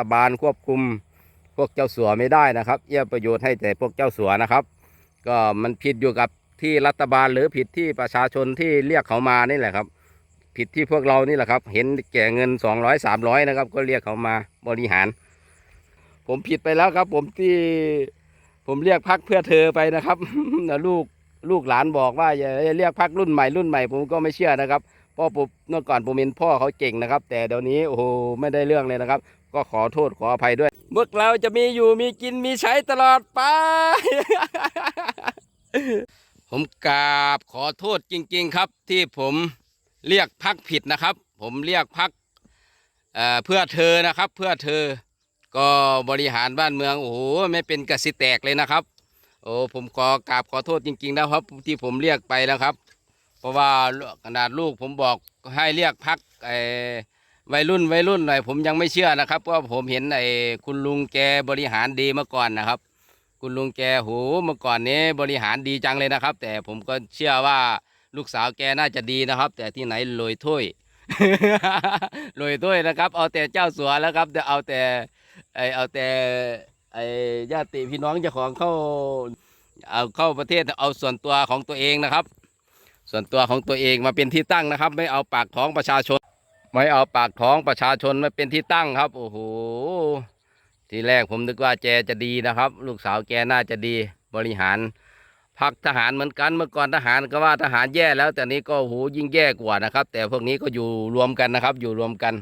ฐบาลควบคุมพวกเจ้าสัวไม่ได้นะครับ เอื้อประโยชน์ให้แต่พวกเจ้าสัวนะครับ ก็มันผิดอยู่กับที่รัฐบาลหรือผิดที่ประชาชนที่เรียกเขามานี่แหละครับ ผิดที่พวกเรานี่แหละครับ เห็นแก่เงินสองร้อยสามร้อยนะครับ ก็เรียกเขามาบริหาร ผมผิดไปแล้วครับ ผมที่ผมเรียกพักเพื่อเธอไปนะครับลูกลูกหลานบอกว่าอย่าเรียกพักรุ่นใหม่รุ่นใหม่ ผมก็ไม่เชื่อนะครับพราะผมเมื่อก่อนผมเห็นพ่อเขาเก่งนะครับ แต่เดี๋ยวนี้โอ้โหไม่ได้เรื่องเลยนะครับ ก็ขอโทษขออภัยด้วยพวกเราจะมีอยู่มีกินมีใช้ตลอดไป ผมกราบขอโทษจริง ๆ ครับ ที่ผมเรียกพักผิดนะครับ ผมเรียกพักเพื่อเธอนะครับ เพื่อเธอ ก็บริหารบ้านเมืองโอ้โหไม่เป็นกระสิแตกเลยนะครับ โอ้ผมขอกราบขอโทษจริงๆนะครับ ที่ผมเรียกไปแล้วครับ เพราะว่าขนาดลูกผมบอกให้เรียกพักไอ้ วัยรุ่นวัยรุ่นหน่อยผมยังไม่เชื่อนะครับเพราะว่าผมเห็นไอ้คุณลุงแกบริหารดีเมื่อก่อนนะครับ คุณลุงแกโหเมื่อก่อนนี้บริหารดีจังเลยนะครับ แต่ผมก็เชื่อว่าลูกสาวแกน่าจะดีนะครับ แต่ที่ไหนลอยถ้วยลอยถ้วยนะครับ เอาแต่เจ้าสัวแล้วครับจะเอาแต่ไอเอาแต่ไอญาติพี่น้องเจ้าของเข้าเอาเข้าประเทศเอาส่วนตัวของตัวเองนะครับ ส่วนตัวของตัวเองมาเป็นที่ตั้งนะครับ ไม่เอาปากท้องประชาชน ไม่เอาปากท้องประชาชนมาเป็นที่ตั้งครับ โอ้โห ทีแรกผมนึกว่าแกจะดีนะครับ ลูกสาวแกน่าจะดีบริหารพักทหารเหมือนกันเมื่อก่อนทหารก็ว่าทหารแย่แล้ว แต่นี้ก็โอ้โหยิ่งแย่กว่านะครับ แต่พวกนี้ก็อยู่รวมกันนะครับ อยู่รวมกัน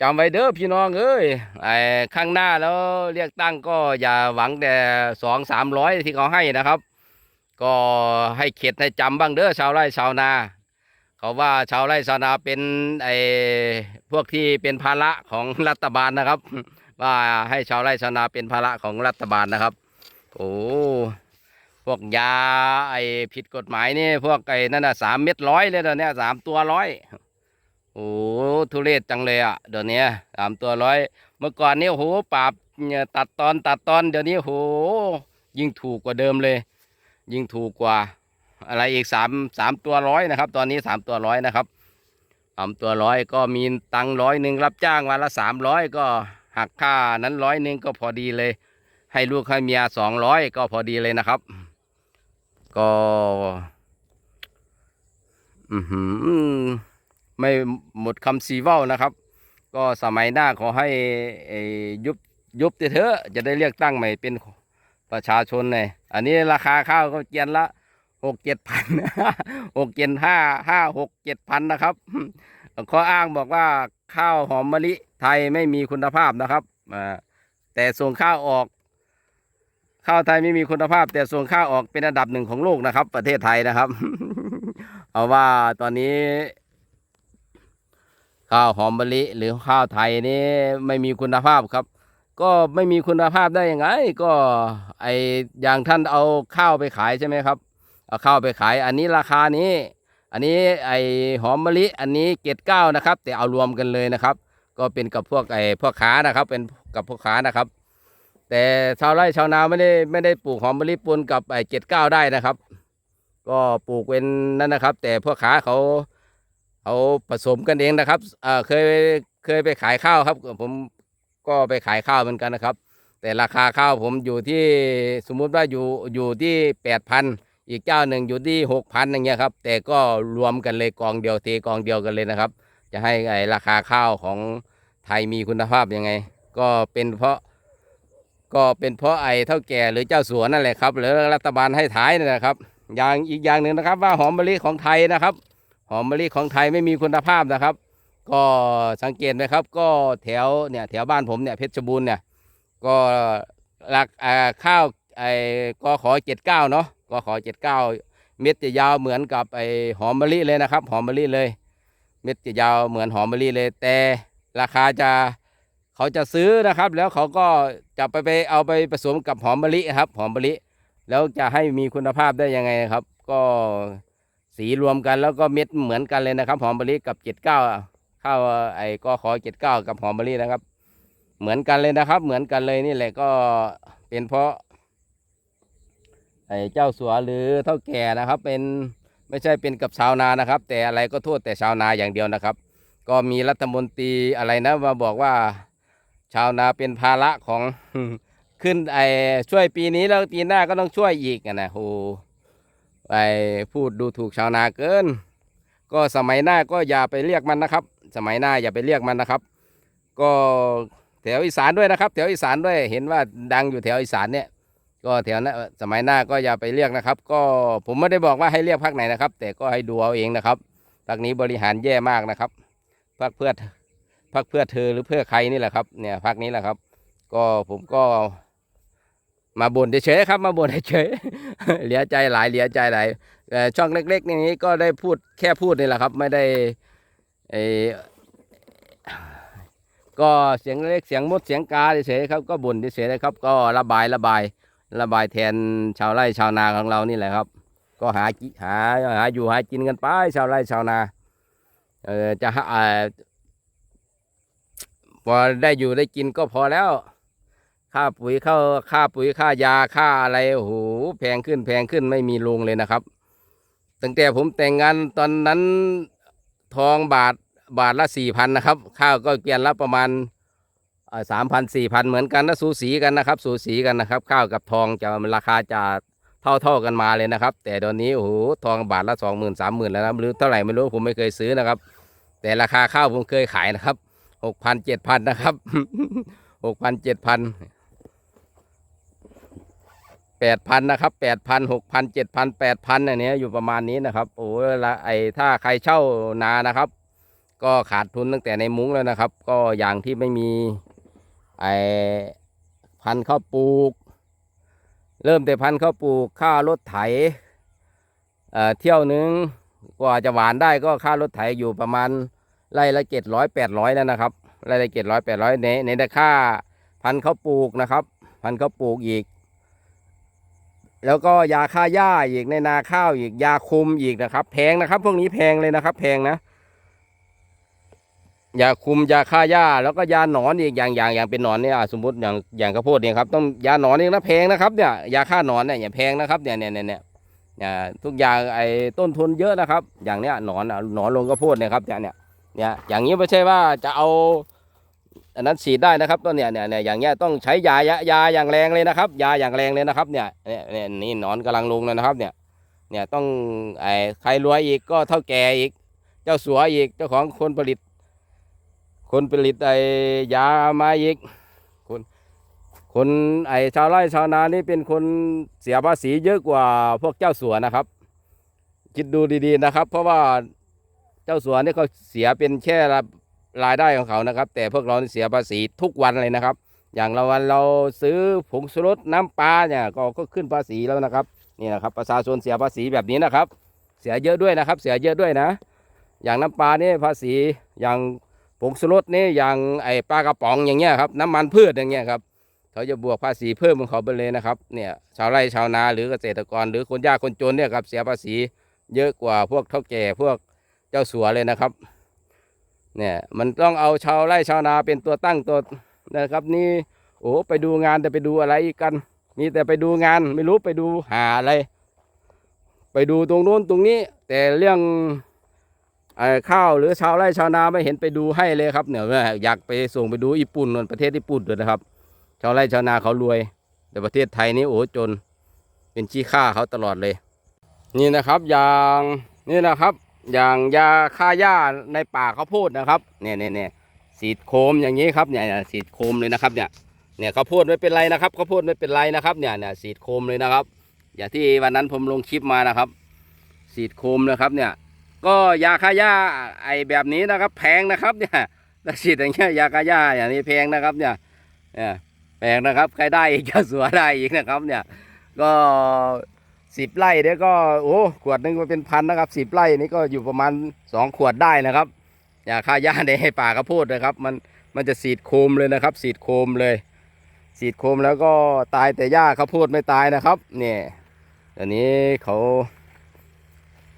จำไว้เด้อพี่น้องเอ้ยไอ้ข้างหน้าแล้วเรียกตั้งก็อย่าหวังแต่สองสามร้อยที่เขาให้นะครับ ก็ให้เข็ดให้จำบ้างเด้อชาวไร่ชาวนา เขาว่าชาวไร่ชาวนาเป็นไอ้พวกที่เป็นภาระของรัฐบาลนะครับ ว่าให้ชาวไร่ชาวนาเป็นภาระของรัฐบาลนะครับ โอ้พวกยาไอ้ผิดกฎหมายนี่พวกไอ้นั่นน่ะสามเม็ดร้อยเลยเดี๋ยวนี้สามตัวร้อยโอ้ทุเรศจังเลยอะเดี๋ยวนี้สามตัวร้อยเมื่อก่อนนี่โอ้โหปราบเนี่ยตัดตอนตัดตอนเดี๋ยวนี้โหยิ่งถูกกว่าเดิมเลย ยิ่งถูกกว่า อะไรอีกสามสามตัวร้อยนะครับ ตอนนี้สามตัวร้อยนะครับสามตัวร้อยก็มีตังร้อยหนึ่งรับจ้างวันละสามร้อยก็หักค่านั้นร้อยหนึ่งก็พอดีเลย ให้ลูกให้เมียสองร้อยก็พอดีเลยนะครับ ก็อือหือไม่หมดคำซีเว้านะครับ ก็สมัยหน้าขอให้ยุบยุบเถอะจะได้เรียกตั้งใหม่เป็นประชาชนเลยอันนี้ราคาข้าวก็เกียนละ หกเจ็ดพันหกเจ็ดห้าห้าหกเจ็ดพันนะครับข้ออ้างบอกว่าข้าวหอมมะลิไทยไม่มีคุณภาพนะครับแต่ส่งข้าวออก ข้าวไทยไม่มีคุณภาพ แต่ส่งข้าวออกเป็นอันดับหนึ่งของโลกนะครับ ประเทศไทยนะครับ เอาว่าตอนนี้ ข้าวหอมมะลิหรือข้าวไทยนี่ไม่มีคุณภาพครับ ก็ไม่มีคุณภาพได้ยังไง ก็ไออย่างท่านเอาข้าวไปขายใช่ไหมครับ เอาข้าวไปขาย อันนี้ราคานี้ อันนี้ไอหอมมะลิ อันนี้เกรดเก้านะครับ แต่เอารวมกันเลยนะครับ ก็เป็นกับพวกไอพวกขานะครับ เป็นกับพวกขานะครับ แต่ชาวไร่ชาวนาไม่ได้ไม่ได้ปลูกหอมมะลิปนกับไอเกรดเก้าได้นะครับ ก็ปลูกเป็นนั่นนะครับ แต่พวกขาเขาเอาผสมกันเองนะครับเออเคยเคยไปขายข้าวครับ ผมก็ไปขายข้าวเหมือนกันนะครับ แต่ราคาข้าวผมอยู่ที่สมมุติว่าอยู่อยู่ที่แปดพัน อีกเจ้าหนึ่งอยู่ที่หกพันอย่างเงี้ยครับ แต่ก็รวมกันเลยกองเดียวเทกองเดียวกันเลยนะครับ จะให้ไอราคาข้าวของไทยมีคุณภาพยังไง ก็เป็นเพราะ ก็เป็นเพราะไอเท่าแก่หรือเจ้าสัวนั่นแหละครับ หรือรัฐบาลให้ท้ายนั่นแหละครับ อย่างอีกอย่างหนึ่งนะครับ ว่าหอมมะลิของไทยนะครับ หอมมะลิของไทยไม่มีคุณภาพนะครับ ก็สังเกตไหมครับ ก็แถวเนี่ยแถวบ้านผมเนี่ยเพชรบูรณ์เนี่ยก็รักข้าวไอ้กขอเจ็ดเก้าเนาะ ก็ขอเจ็ดเก้าเม็ดจะยาวเหมือนกับไอ้หอมมะลิเลยนะครับ หอมมะลิเลย เม็ดจะยาวเหมือนหอมมะลิเลย แต่ราคาจะเขาจะซื้อนะครับ แล้วเขาก็จะไปไปเอาไปผสมกับหอมมะลิครับ หอมมะลิ แล้วจะให้มีคุณภาพได้ยังไงครับ ก็สีรวมกันแล้วก็เม็ดเหมือนกันเลยนะครับ หอมมะลิกับเจ็ดเก้าข้าวไอ้กขอเจ็ดเก้ากับหอมมะลินะครับ เหมือนกันเลยนะครับ เหมือนกันเลยนี่แหละก็เป็นเพราะ ไอ้เจ้าสัวหรือเท่าแก่นะครับ เป็นไม่ใช่เป็นกับชาวนานะครับ แต่อะไรก็โทษแต่ชาวนาอย่างเดียวนะครับ ก็มีรัฐมนตรีอะไรนะมาบอกว่าชาวนาเป็นภาระของขึ้นไอ้ช่วยปีนี้แล้วปีหน้าก็ต้องช่วยอีกอะนะโหไอพูดดูถูกชาวนาเกิน ก็สมัยหน้าก็อย่าไปเรียกมันนะครับ สมัยหน้าอย่าไปเรียกมันนะครับ ก็แถวอีสานด้วยนะครับ แถวอีสานด้วยเห็นว่าดังอยู่แถวอีสานเนี่ย ก็แถวนั้นสมัยหน้าก็อย่าไปเรียกนะครับ ก็ผมไม่ได้บอกว่าให้เรียกพักไหนนะครับ แต่ก็ให้ดูเอาเองนะครับพักนี้บริหารแย่มากนะครับพักเพื่อพักเพื่อเธอหรือเพื่อใครนี่แหละครับ เนี่ยพักนี้แหละครับ ก็ผมก็ มาบ่นเฉยๆครับ มาบ่นเฉยเหลียใจหลายเหลียใจหลายเอ่ช่องเล็กๆนี้ก็ได้พูดแค่พูดนี่แหละครับ ไม่ได้เออก็เสียงเล็กเสียงมดเสียงกาเฉยๆครับก็บ่นเฉยๆนะครับ ก็ระบายระบาย ระบายแทนชาวไร่ชาวนาของเรานี่แหละครับ ก็หากิหาหาอยู่หากินกันไปชาวไร่ชาวนาเออจะหาเอ่อพอได้อยู่ได้กินก็พอแล้ว ค่าปุ๋ยเข้าค่าปุ๋ยค่ายาค่าอะไรโอ้โหแพงขึ้นแพงขึ้นไม่มีลงเลยนะครับ ตั้งแต่ผมแต่งงานตอนนั้นทองบาทบาทละสี่พันนะครับ ข้าวก็เกวียนละประมาณ สามพันสี่พันเหมือนกันนะสูสีกันนะครับ สูสีกันนะครับข้าวกับทองจะราคาจะเท่าเท่ากันมาเลยนะครับ แต่ตอนนี้โอ้โหทองบาทละสองหมื่นสามหมื่นแล้วนะหรือเท่าไหร่ไม่รู้ผมไม่เคยซื้อนะครับ แต่ราคาข้าวผมเคยขายนะครับหกพันเจ็ดพันนะครับหกพันเจ็ดพันแปดพันนะครับแปดพันหกพันเจ็ดพันแปดพันอันนี้อยู่ประมาณนี้นะครับโอ้ละไอถ้าใครเช่านานะครับ ก็ขาดทุนตั้งแต่ในมุ้งแล้วนะครับ ก็อย่างที่ไม่มี ไอพันธุ์ข้าวปลูก เริ่มแต่พันธุ์ข้าวปลูกค่ารถไถเอ่อเที่ยวหนึงกว่าจะหวานได้ก็ค่ารถไถอยู่ประมาณไร่ละเจ็ดร้อยแปดร้อยแล้วนะครับไร่ละเจ็ดร้อยแปดร้อยในในแต่ค่าพันธุ์ข้าวปลูกนะครับ พันธุ์ข้าวปลูกอีก แล้วก็ยาฆ่าหญ้าอีกในนาข้าวอีกยาคุมอีกนะครับ แพงนะครับ พวกนี้แพงเลยนะครับ แพงนะ ยาคุมยาฆ่าหญ้าแล้วก็ยาหนอนอีกอย่างอย่างอย่างเป็นหนอนเนี่ยสมมติอย่างอย่างข้าวโพดเนี่ยครับต้องยาหนอนนี่นะแพงนะครับเนี่ยยาฆ่าหนอนเนี่ยอย่าแพงนะครับเนี่ยเนี่ยเนี่ยเนี่ยทุกอย่างไอ้ต้นทุนเยอะนะครับ อย่างเนี้ยหนอนหนอนลงข้าวโพดเนี่ยครับเนี่ยเนี่ยเนี่ยอย่างนี้ไม่ใช่ว่าจะเอาอันนั้นฉีดได้นะครับต้นเนี่ยเนี่ยเนี่ยอย่างเงี้ยต้องใช้ยายายาอย่างแรงเลยนะครับ ยาอย่างแรงเลยนะครับเนี่ยเนี่ยเนี่ยนี่หนอนกำลังลงเลยนะครับเนี่ยเนี่ยต้องไอ้ใครรวยอีกก็เท่าแก่อีก เจ้าสัวอีกเจ้าของคนผลิต คนผลิตไอ้ยามาอีก คนคนไอ้ชาวไร่ชาวนานี่เป็นคนเสียภาษีเยอะกว่าพวกเจ้าสัวนะครับ คิดดูดีๆนะครับ เพราะว่าเจ้าสัวนี่เขาเสียเป็นแค่ละรายได้ของเขานะครับ แต่พวกเรานี่เสียภาษีทุกวันเลยนะครับ อย่างเราวันเราซื้อผงชูรสน้ำปลาเนี่ยก็ก็ขึ้นภาษีแล้วนะครับนี่นะครับประชาชนเสียภาษีแบบนี้นะครับ เสียเยอะด้วยนะครับ เสียเยอะด้วยนะ อย่างน้ำปลานี่ภาษีอย่าง ผงชูรสนี่อย่างไอปลากระป๋องอย่างเงี้ยครับน้ำมันพืชอย่างเงี้ยครับเขาจะบวกภาษีเพิ่มของเขาไปเลยนะครับเนี่ยชาวไร่ชาวนาหรือเกษตรกร หรือคนยากคนจนเนี่ยครับเสียภาษีเยอะกว่าพวกเท่าแก่พวกเจ้าสัวเลยนะครับเนี่ยมันต้องเอาชาวไร่ชาวนาเป็นตัวตั้งตัวนะครับ นี่โอ้ไปดูงานแต่ไปดูอะไรกันมีแต่ไปดูงานไม่รู้ไปดูหาอะไร ไปดูตรงโน้นตรงนี้ แต่เรื่อง ข้าวหรือชาวไร่ชาวนาไม่เห็นไปดูให้เลยครับเนี่ยอยากไปส่งไปดูญี่ปุ่นนนประเทศญี่ปุ่นด้วยนะครับ ชาวไร่ชาวนาเขารวย แต่ประเทศไทยนี่โอ้จนเป็นชี้ค่าเขาตลอดเลย นี่นะครับอย่างนี่นะครับ อย่างยาฆ่าหญ้าในป่าข้าวโพดนะครับเนี่ยเนี่ยเนี่ยสีดโคมอย่างนี้ครับเนี่ยเนี่ยสีดโคมเลยนะครับเนี่ยเนี่ยข้าวโพดไม่เป็นไรนะครับข้าวโพดไม่เป็นไรนะครับเนี่ยเนี่ยสีดโคมเลยนะครับ อย่างที่วันนั้นผมลงคลิปมานะครับ สีดโคมนะครับเนี่ย ก็ยาฆ่าหญ้าไอแบบนี้นะครับ แพงนะครับเนี่ยถ้าฉีดอย่างเงี้ยยาฆ่าหญ้าอย่างนี้แพงนะครับเนี่ยเนี่ยแพงนะครับใครได้อีกจะสัวได้อีกนะครับเนี่ยก็สิบไร่เนี่ยก็โอ้ขวดหนึงก็เป็นพันนะครับสิบไร่นี่ก็อยู่ประมาณสองขวดได้นะครับยาฆ่าหญ้าในให้ป่าข้าวโพดนะครับ มันมันจะสีดโคมเลยนะครับ สีดโคมเลย สีดโคมแล้วก็ตายแต่หญ้าข้าวโพดไม่ตายนะครับ เนี่ยอันนี้เขา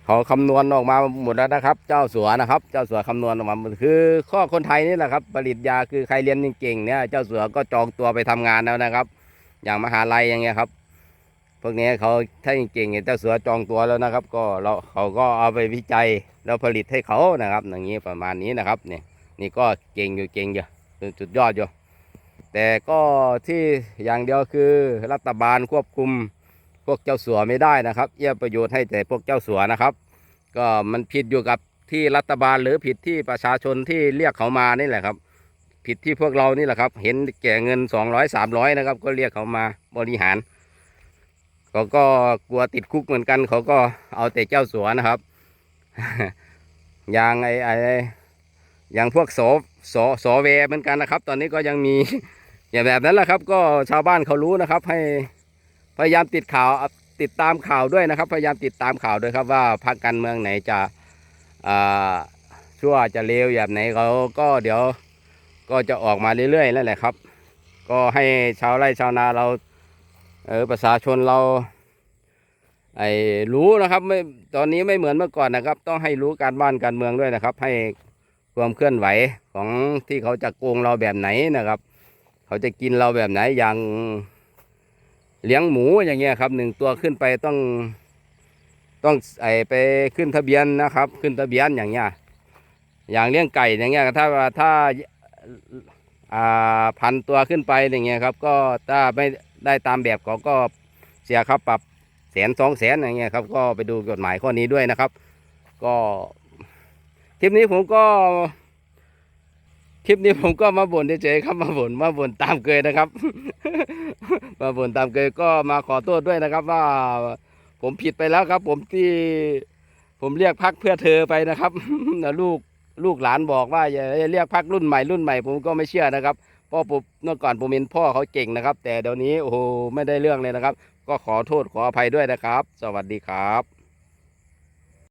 เขาคำนวณออกมาหมดแล้วนะครับ เจ้าสัวนะครับ เจ้าสัวคำนวณออกมาหมดคือ ข้อคนไทยนี่แหละครับ ผลิตยาคือใครเรียนเก่งๆเนี่ย เจ้าสัวก็จองตัวไปทำงานแล้วนะครับ อย่างมหาลัยอย่างเงี้ยครับ พวกนี้เขาถ้าเก่งๆเนี่ยเจ้าสัวจองตัวแล้วนะครับ ก็เราเขาก็เอาไปวิจัยแล้วผลิตให้เขานะครับ อย่างนี้ประมาณนี้นะครับเนี่ยนี่ก็เก่งอยู่เก่งอยู่สุดยอดอยู่แต่ก็ที่อย่างเดียวคือรัฐบาลควบคุม พวกเจ้าสัวไม่ได้นะครับเอื้อประโยชน์ให้แต่พวกเจ้าสัวนะครับ ก็มันผิดอยู่กับที่รัฐบาลหรือผิดที่ประชาชนที่เรียกเขามานี่แหละครับ ผิดที่พวกเรานี่แหละครับ เห็นแก่เงินสองร้อยสามร้อยนะครับ ก็เรียกเขามาบริหารเขาก็กลัวติดคุกเหมือนกัน เขาก็เอาแต่เจ้าสัวนะครับ อย่างไอไออย่างพวกสสสเวเหมือนกันนะครับ ตอนนี้ก็ยังมีอย่างแบบนั้นแหละครับ ก็ชาวบ้านเขารู้นะครับให้ พยายามติดข่าวติดตามข่าวด้วยนะครับ พยายามติดตามข่าวด้วยครับว่าพรรคการเมืองไหนจะชั่วจะเลวแบบไหนเขาก็เดี๋ยวก็จะออกมาเรื่อยๆนั่นแหละครับ ก็ให้ชาวไร่ชาวนาเราเออประชาชนเราไอ้รู้นะครับไม่ตอนนี้ไม่เหมือนเมื่อก่อนนะครับ ต้องให้รู้การบ้านการเมืองด้วยนะครับ ให้ความเคลื่อนไหวของที่เขาจะโกงเราแบบไหนนะครับ เขาจะกินเราแบบไหนอย่าง เลี้ยงหมูอย่างเงี้ยครับหนึ่งตัวขึ้นไปต้องต้องไอไปขึ้นทะเบียนนะครับ ขึ้นทะเบียนอย่างเงี้ยอย่างเลี้ยงไก่อย่างเงี้ยถ้าถ้าอ่าพันตัวขึ้นไปอย่างเงี้ยครับ ก็ถ้าไม่ได้ตามแบบเขาก็เสียค่าปรับแสนสองแสนอย่างเงี้ยครับ ก็ไปดูกฎหมายข้อนี้ด้วยนะครับ ก็คลิปนี้ผมก็ คลิปนี้ผมก็มาบ่นเฉยๆครับมาบ่นมาบ่นตามเคยนะครับ มาบ่นตามเคยก็มาขอโทษด้วยนะครับว่าผมผิดไปแล้วครับ ผมที่ผมเรียกพักเพื่อเธอไปนะครับลูกลูกหลานบอกว่าอย่าเรียกพักรุ่นใหม่รุ่นใหม่ผมก็ไม่เชื่อนะครับพ่อผมเมื่อก่อนผมเห็นพ่อเขาเก่งนะครับ แต่เดี๋ยวนี้โอ้โหไม่ได้เรื่องเลยนะครับ ก็ขอโทษขออภัยด้วยนะครับ สวัสดีครับ